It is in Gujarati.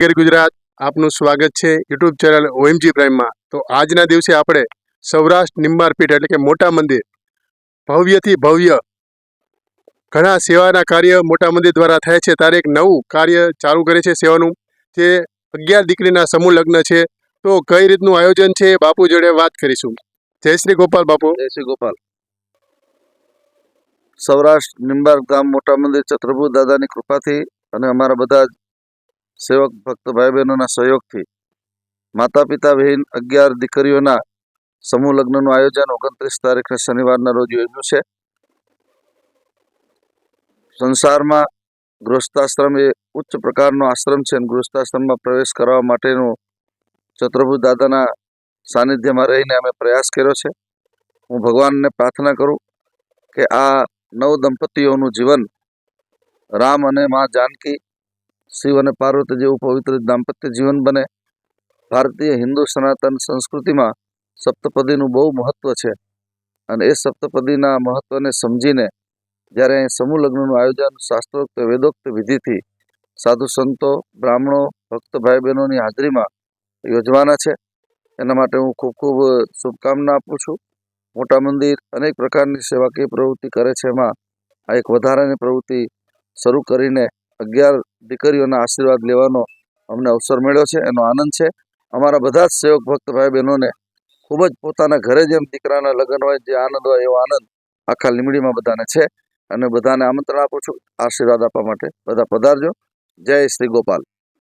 નગર ગુજરાત, આપનું સ્વાગત છે યુટ્યુબ ચેનલ ઓએમજી પ્રાઇમમાં. તો આજના દિવસે આપણે સૌરાષ્ટ્ર નિમ્બાર પીઠ એટલે કે મોટા મંદિર, ભવ્યથી ભવ્ય ઘણા સેવાના કાર્ય મોટા મંદિર દ્વારા થાય છે. ત્યારે એક નવું કાર્ય ચાલુ કરે છે સેવાનું. જે અગિયાર દીકરીના સમૂહ લગ્ન છે. તો કઈ રીતનું આયોજન છે બાપુ જોડે વાત કરીશું. જય શ્રી ગોપાલ બાપુ. જય શ્રી ગોપાલ. સૌરાષ્ટ્ર નિંબાર ગામ મોટા મંદિર ચત્રભૂત દાદાની કૃપાથી અને અમારા બધા સેવક ભક્ત ભાઈ બહેનોના સહયોગથી માતા પિતા વિહીન અગિયાર દીકરીઓના સમૂહ લગ્નનું આયોજન ઓગણત્રીસ તારીખે શનિવારના રોજ યોજ્યું છે. સંસારમાં ગૃહસ્થાશ્રમ એ ઉચ્ચ પ્રકારનો આશ્રમ છે અને ગૃહસ્થાશ્રમમાં પ્રવેશ કરવા માટેનું ચત્રભૂત દાદાના સાનિધ્યમાં રહીને અમે પ્રયાસ કર્યો છે. હું ભગવાનને પ્રાર્થના કરું કે આ નવ દંપતીઓનું જીવન રામ અને મા જાનકી શિવ અને પાર્વતી જેવું પવિત્ર દાંપત્ય જીવન બને. ભારતીય હિન્દુ સનાતન સંસ્કૃતિમાં સપ્તપદીનું બહુ મહત્વ છે અને એ સપ્તપદીના મહત્વને સમજીને જ્યારે અહીં સમૂહ લગ્નનું આયોજન શાસ્ત્રોક્ત વેદોક્ત વિધિથી સાધુ સંતો, બ્રાહ્મણો, ભક્ત ભાઈ બહેનોની હાજરીમાં યોજવાના છે. એના માટે હું ખૂબ ખૂબ શુભકામના આપું છું. મોટા મંદિર અનેક પ્રકારની સેવાકીય પ્રવૃત્તિ કરે છે. એમાં આ એક વધારાની પ્રવૃત્તિ શરૂ કરીને અગિયાર દીકરીઓના આશીર્વાદ લેવાનો અમને અવસર મળ્યો છે, એનો આનંદ છે. અમારા બધા જ સેવક ભક્ત ભાઈ બહેનોને ખૂબ જ પોતાના ઘરે જેમ દીકરાના લગ્ન હોય, જે આનંદ હોય એવો આનંદ આખા લીમડીમાં બધાને છે. અને બધાને આમંત્રણ આપું છું. આશીર્વાદ આપવા માટે બધા પધારજો. જય શ્રી ગોપાલ.